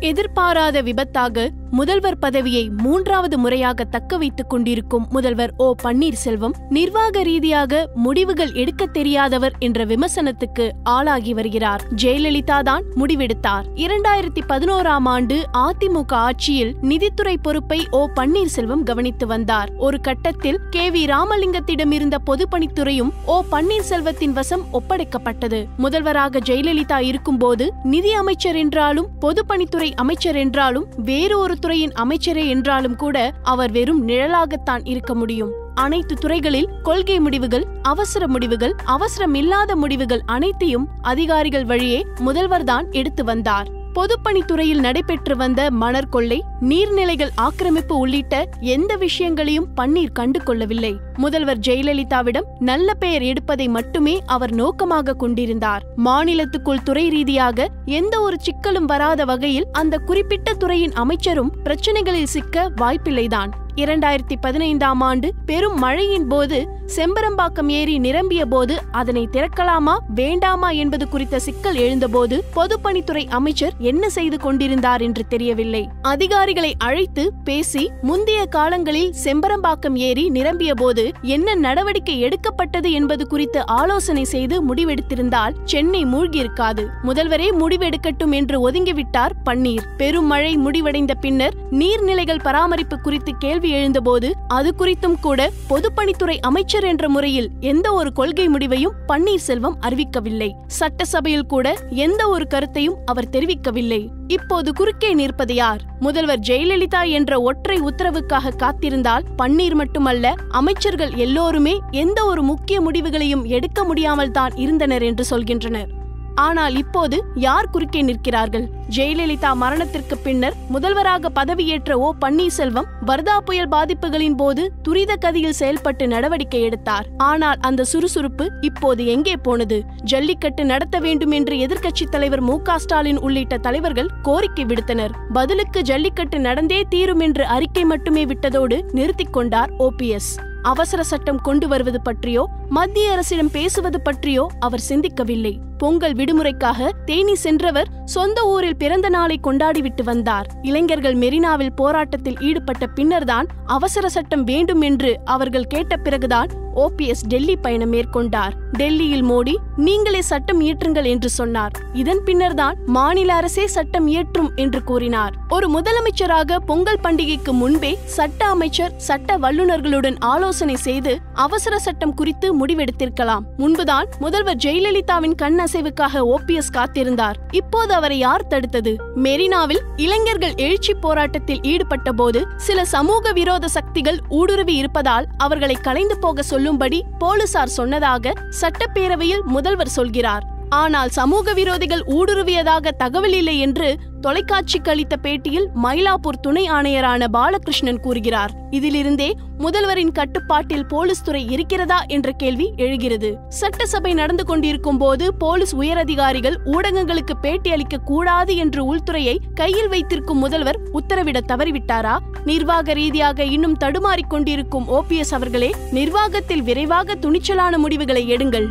எதிர்பாராத விபத்தாக முதல்வர் பதவியை மூன்றாவது முறையாக தக்க வைத்துக் கொண்டிருக்கும் முதல்வர் ஓ பன்னீர்செல்வம் நிர்வாக ரீதியாக முடிவுகள் எடுக்க தெரியாதவர் என்ற விமர்சனத்துக்கு ஆளாகி வருகிறார். ஜெயலலிதா தான் முடிவெடுத்தார். இரண்டாயிரத்தி பதினோராம் ஆண்டு அதிமுக ஆட்சியில் நிதித்துறை பொறுப்பை ஓ பன்னீர்செல்வம் கவனித்து வந்தார். ஒரு கட்டத்தில் கே வி ராமலிங்கத்திடம் இருந்த பொதுப்பணித்துறையும் ஓ பன்னீர்செல்வத்தின் வசம் ஒப்படைக்கப்பட்டது. முதல்வராக ஜெயலலிதா இருக்கும்போது நிதி அமைச்சர் என்றாலும் பொதுப்பணித்துறை அமைச்சர் என்றாலும் வேறு ஒரு துறையின் அமைச்சரே என்றாலும் கூட அவர் வெறும் நிழலாகத்தான் இருக்க முடியும். அனைத்து துறைகளில் கொள்கை முடிவுகள் அவசர முடிவுகள் அவசரமில்லாத முடிவுகள் அனைத்தையும் அதிகாரிகள் வழியே முதல்வர்தான் எடுத்து வந்தார். பொதுப்பணித்துறையில் நடைபெற்று வந்த மணர் கொள்ளை நீர்நிலைகள் ஆக்கிரமிப்பு உள்ளிட்ட எந்த விஷயங்களையும் பன்னீர் கண்டு கொள்ளவில்லை. முதல்வர் ஜெயலலிதாவிடம் நல்ல பெயர் எடுப்பதை மட்டுமே அவர் நோக்கமாக கொண்டிருந்தார். மாநிலத்துக்குள் துறை ரீதியாக எந்த ஒரு சிக்கலும் வராத வகையில் அந்த குறிப்பிட்ட துறையின் அமைச்சரும் பிரச்சனைகளில் சிக்க வாய்ப்பில்லைதான். இரண்டாயிரத்தி பதினைந்தாம் ஆண்டு பெரும் மழையின் போது செம்பரம்பாக்கம் ஏரி நிரம்பிய போது அதனை திறக்கலாமா வேண்டாமா என்பது குறித்த சிக்கல் எழுந்தபோது பொதுப்பணித்துறை அமைச்சர் என்ன செய்து கொண்டிருந்தார் என்று தெரியவில்லை. அதிகாரிகளை அழைத்து பேசி முந்தைய காலங்களில் செம்பரம்பாக்கம் ஏரி நிரம்பிய போது என்ன நடவடிக்கை எடுக்கப்பட்டது என்பது குறித்து ஆலோசனை செய்து முடிவெடுத்திருந்தால் சென்னை மூழ்கியிருக்காது. முதல்வரே முடிவெடுக்கட்டும் என்று ஒதுங்கிவிட்டார் பன்னீர். பெரும் மழை முடிவடைந்த பின்னர் நீர்நிலைகள் பராமரிப்பு குறித்து கேள்வி எழுந்தபோது அது குறித்தும் கூட பொதுப்பணித்துறை அமைச்சர் என்ற முறையில் எந்த ஒரு கொள்கை முடிவையும் பன்னீர்செல்வம் அறிவிக்கவில்லை. சட்டசபையில் கூட எந்த ஒரு கருத்தையும் அவர் தெரிவிக்கவில்லை. இப்போது குறுக்கே நிற்பது யார்? முதல்வர் ஜெயலலிதா என்ற ஒற்றை உத்தரவுக்காக காத்திருந்தால் பன்னீர் மட்டுமல்ல அமைச்சர்கள் எல்லோருமே எந்த ஒரு முக்கிய முடிவுகளையும் எடுக்க முடியாமல் தான் இருந்தனர் என்று சொல்கின்றனர். ஆனால் இப்போது யார் குறுக்கே நிற்கிறார்கள்? ஜெயலலிதா மரணத்திற்கு பின்னர் முதல்வராக பதவியேற்ற ஓ. பன்னீர்செல்வம் வர்தா புயல் பாதிப்புகளின் போது துரித கதியில் செயல்பட்டு நடவடிக்கை எடுத்தார். ஆனால் அந்த சுறுசுறுப்பு இப்போது எங்கே போனது? ஜல்லிக்கட்டு நடத்த வேண்டும் என்று எதிர்க்கட்சி தலைவர் மு. ஸ்டாலின் உள்ளிட்ட தலைவர்கள் கோரிக்கை விடுத்தனர். பதிலுக்கு ஜல்லிக்கட்டு நடந்தே தீரும் என்று அறிக்கை மட்டுமே விட்டதோடு நிறுத்திக் கொண்டார் ஓபிஎஸ் அவசர சட்டம் கொண்டு வருவது பற்றியோ மத்திய அரசிடம் பேசுவது பற்றியோ அவர் சிந்திக்கவில்லை. பொங்கல் விடுமுறைக்காக தேனி சென்றவர் சொந்த ஊரில் பிறந்த நாளை கொண்டாடிவிட்டு வந்தார். இளைஞர்கள் மெரினாவில் போராட்டத்தில் ஈடுபட்ட பின்னர்தான் அவசர சட்டம் வேண்டும் என்று அவர்கள் கேட்ட பிறகுதான் ஓபிஎஸ் டெல்லி பயணம் மேற்கொண்டார். டெல்லியில் மோடி நீங்களே சட்டம் இயற்றுங்கள் என்று சொன்னார். இதன் பின்னர்தான் மாநில அரசே சட்டம் இயற்றும் என்று கூறினார். ஒரு முதலமைச்சராக பொங்கல் பண்டிகைக்கு முன்பே சட்ட அமைச்சர் சட்ட வல்லுநர்களுடன் ஆலோசனை செய்து அவசர சட்டம் குறித்து முடிவெடுத்திருக்கலாம். முன்புதான் முதல்வர் ஜெயலலிதாவின் கண் அசைவுக்காக ஓபிஎஸ் காத்திருந்தார். இப்போது அவரை யார் தடுத்தது? மெரினாவில் இளைஞர்கள் எழுச்சி போராட்டத்தில் ஈடுபட்ட போது சில சமூக விரோத சக்திகள் ஊடுருவி இருப்பதால் அவர்களை கலைந்து போக சொல்லும்படி போலீசார் சொன்னதாக சட்டப்பேரவையில் முதல்வர் சொல்கிறார். ஆனால் சமூக விரோதிகள் ஊடுருவியதாக தகவல் இல்லை என்று தொலைக்காட்சிக்கு அளித்த பேட்டியில் மயிலாப்பூர் துணை ஆணையரான பாலகிருஷ்ணன் கூறுகிறார். இதிலிருந்தே முதல்வரின் கட்டுப்பாட்டில் போலீஸ் துறை இருக்கிறதா என்ற கேள்வி எழுகிறது. சட்டசபை நடந்து கொண்டிருக்கும் போது போலீஸ் உயரதிகாரிகள் ஊடகங்களுக்கு பேட்டி அளிக்க கூடாது என்று உள்துறையை கையில் வைத்திருக்கும் முதல்வர் உத்தரவிட தவறிவிட்டாரா? நிர்வாக ரீதியாக இன்னும் தடுமாறிக் கொண்டிருக்கும் ஓபிஎஸ் அவர்களே நிர்வாகத்தில் விரைவாக துணிச்சலான முடிவுகளை எடுங்கள்.